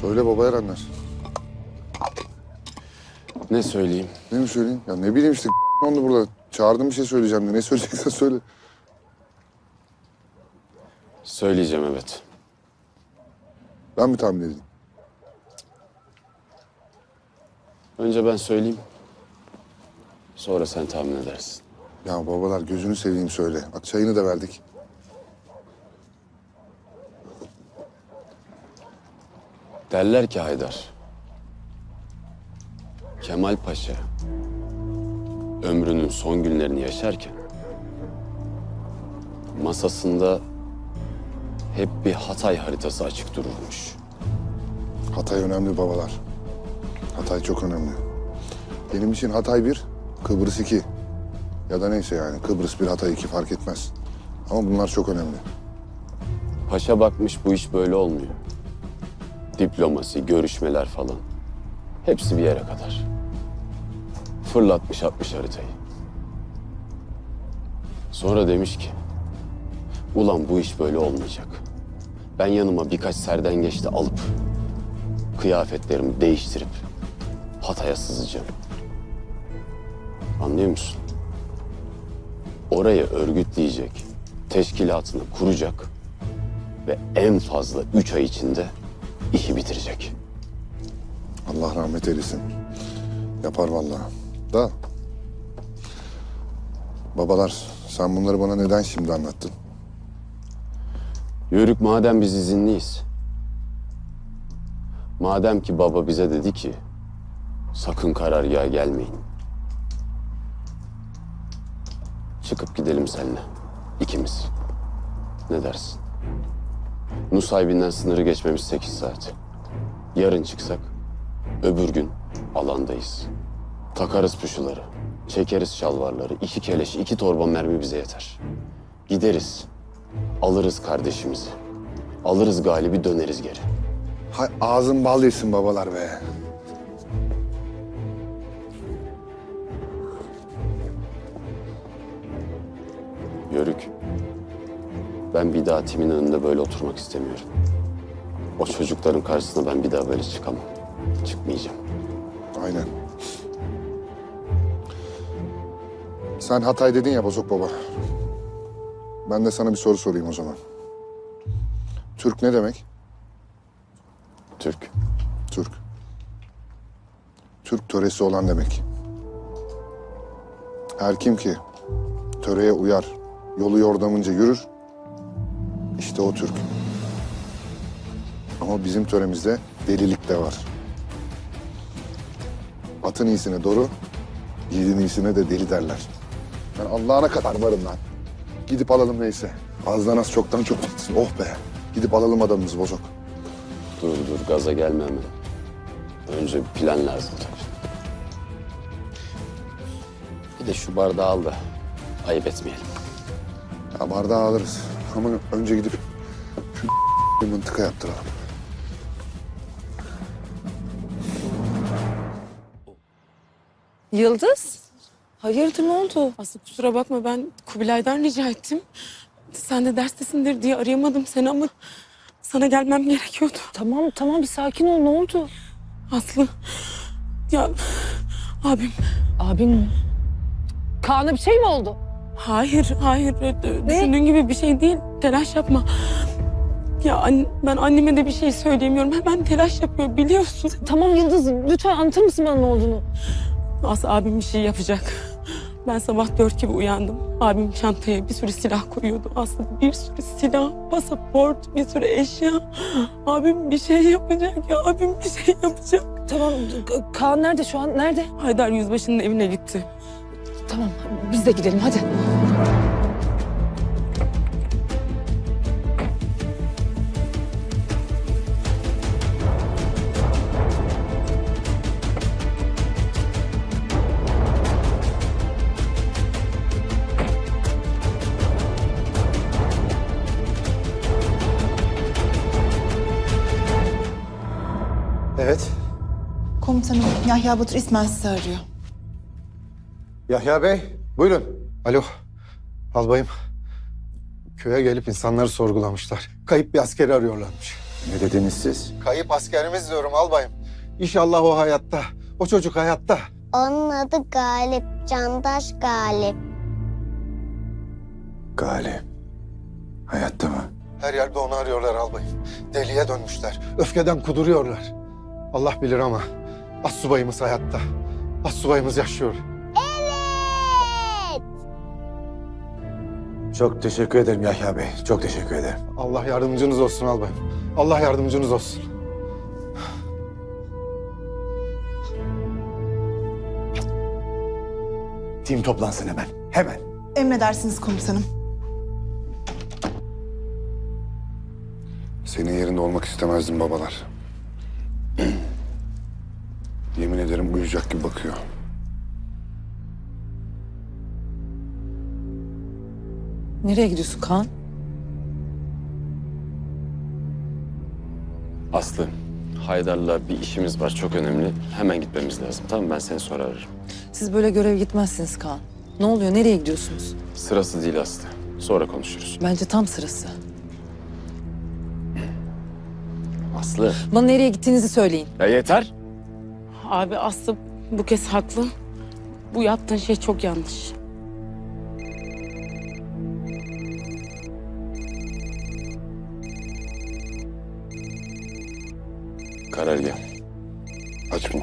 Söyle baba Erenler. Ne söyleyeyim? Ne mi söyleyeyim? Ya ne bileyim işte oldu burada. Çağırdım bir şey söyleyeceğim de. Ne söyleyeceksen söyle. Söyleyeceğim evet. Ben mi tahmin edeyim? Önce ben söyleyeyim. Sonra sen tahmin edersin. Ya babalar gözünü seveyim söyle. Bak çayını da verdik. Derler ki Haydar. Kemal Paşa ömrünün son günlerini yaşarken masasında hep bir Hatay haritası açık dururmuş. Hatay önemli babalar. Hatay çok önemli. Benim için Hatay bir, Kıbrıs iki. Ya da neyse yani Kıbrıs bir, Hatay iki fark etmez. Ama bunlar çok önemli. Paşa bakmış bu iş böyle olmuyor. Diplomasi, görüşmeler falan. Hepsi bir yere kadar. Fırlatmış atmış haritayı. Sonra demiş ki... Ulan bu iş böyle olmayacak. Ben yanıma birkaç serden geçti alıp... Kıyafetlerimi değiştirip... Hatay'a sızacağım. Anlıyor musun? Orayı örgütleyecek, teşkilatını kuracak ve en fazla üç ay içinde işi bitirecek. Allah rahmet eylesin. Yapar vallahi. Da. Babalar sen bunları bana neden şimdi anlattın? Yörük madem biz izinliyiz. Madem ki baba bize dedi ki sakın karargaha gelmeyin. Çıkıp gidelim seninle. ikimiz. Ne dersin? Nusaybin'den sınırı geçmemiş sekiz saat. Yarın çıksak öbür gün alandayız. Takarız puşuları, çekeriz şalvarları, iki keleş, iki torba mermi bize yeter. Gideriz, alırız kardeşimizi. Alırız galibi döneriz geri. Hay ağzın bal yesin babalar be. Yörük. Ben bir daha Tim'in önünde böyle oturmak istemiyorum. O çocukların karşısına ben bir daha böyle çıkamam. Çıkmayacağım. Aynen. Sen Hatay dedin ya Bozok Baba. Ben de sana bir soru sorayım o zaman. Türk ne demek? Türk. Türk. Türk töresi olan demek. Her kim ki töreye uyar, yolu yordamınca yürür, işte o Türk. Ama bizim töremizde delilik de var. Atın iyisine doğru, yiğidin iyisine de deli derler. Ben Allah'ına kadar varım lan. Gidip alalım neyse. Azdan az çoktan çok bitsin. Oh be. Gidip alalım adamımızı bozok. Dur dur gaza gelme hemen. Önce bir plan lazım tabii. Bir de şu bardağı al da ayıp etmeyelim. Ya bardağı alırız. Ama önce gidip şu mıntıka yaptıralım. Yıldız? Hayırdır ne oldu? Aslı kusura bakma ben Kubilay'dan rica ettim. Sen de derstesindir diye arayamadım seni ama sana gelmem gerekiyordu. Tamam tamam bir sakin ol ne oldu? Aslı ya abim Abin mi? Kaan'a bir şey mi oldu? Hayır hayır düşündüğün gibi bir şey değil telaş yapma. Ya an- ben anneme de bir şey söyleyemiyorum hemen telaş yapıyor biliyorsun. Tamam Yıldız lütfen anlatır mısın bana ne olduğunu? Aslı abim bir şey yapacak. Ben sabah dört gibi uyandım. Abim çantaya bir sürü silah koyuyordu. Aslında bir sürü silah, pasaport, bir sürü eşya. Abim bir şey yapacak ya. Abim bir şey yapacak. Tamam Ka- Kaan nerede şu an? Nerede? Haydar Yüzbaşı'nın evine gitti. Tamam biz de gidelim hadi. Evet. Komutanım Yahya Batur İsmail sizi arıyor. Yahya Bey, buyurun. Alo, albayım. Köye gelip insanları sorgulamışlar. Kayıp bir askeri arıyorlarmış. Ne dediniz siz? Kayıp askerimiz diyorum albayım. İnşallah o hayatta. O çocuk hayatta. Onun adı Galip, Candaş Galip. Galip. Hayatta mı? Her yerde onu arıyorlar albayım. Deliye dönmüşler. Öfkeden kuduruyorlar. Allah bilir ama assubayımız hayatta. Assubayımız yaşıyor. Çok teşekkür ederim Yahya Bey. Çok teşekkür ederim. Allah yardımcınız olsun albayım. Allah yardımcınız olsun. Tim toplansın hemen. Hemen. Emredersiniz komutanım. Senin yerinde olmak istemezdim babalar. Yemin ederim uyuyacak gibi bakıyor. Nereye gidiyorsun Kaan? Aslı, Haydar'la bir işimiz var çok önemli. Hemen gitmemiz lazım tamam mı? Ben seni sonra ararım. Siz böyle görev gitmezsiniz Kaan. Ne oluyor? Nereye gidiyorsunuz? Sırası değil Aslı. Sonra konuşuruz. Bence tam sırası. Aslı. Bana nereye gittiğinizi söyleyin. Ya yeter. Abi Aslı bu kez haklı. Bu yaptığın şey çok yanlış. Karargah. Açma.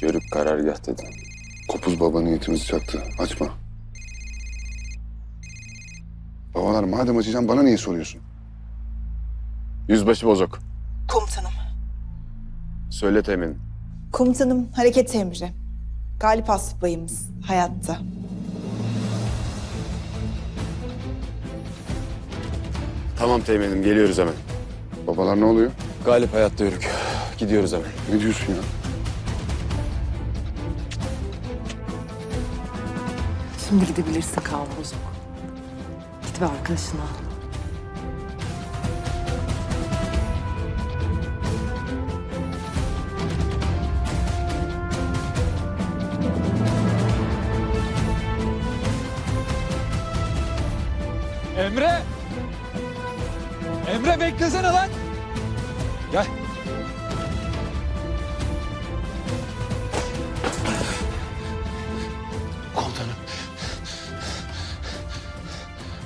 Yörük karargah dedim. Kopuz baba niyetimizi çaktı. Açma. Babalar madem açacağım bana niye soruyorsun? Yüzbaşı bozok. Komutanım. Söyle temin. Komutanım hareket emri. Galip astsubayımız hayatta. Tamam teğmenim geliyoruz hemen. Babalar ne oluyor? Galip hayatta yörük. Gidiyoruz hemen. Ne diyorsun ya? Şimdi gidebilirsin Kaan Bozok. Git ve arkadaşını al. Emre! Emre beklesene lan! Gel. Komutanım.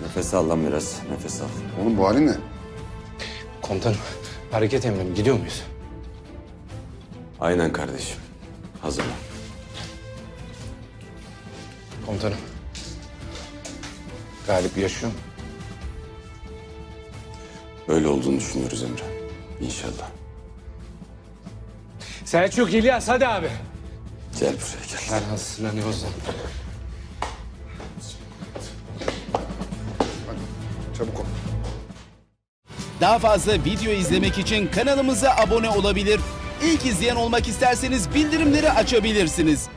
Nefes al lan biraz. Nefes al. Oğlum bu halin ne? Komutanım, hareket emrim. Gidiyor muyuz? Aynen kardeşim. Hazırlan. Komutanım. Galip yaşıyor mu? Öyle olduğunu düşünüyoruz Emre. İnşallah. Selçuk İlyas hadi abi. Gel buraya gel. Ben hazırlanıyoruz. Çabuk ol. Daha fazla video izlemek için kanalımıza abone olabilir. İlk izleyen olmak isterseniz bildirimleri açabilirsiniz.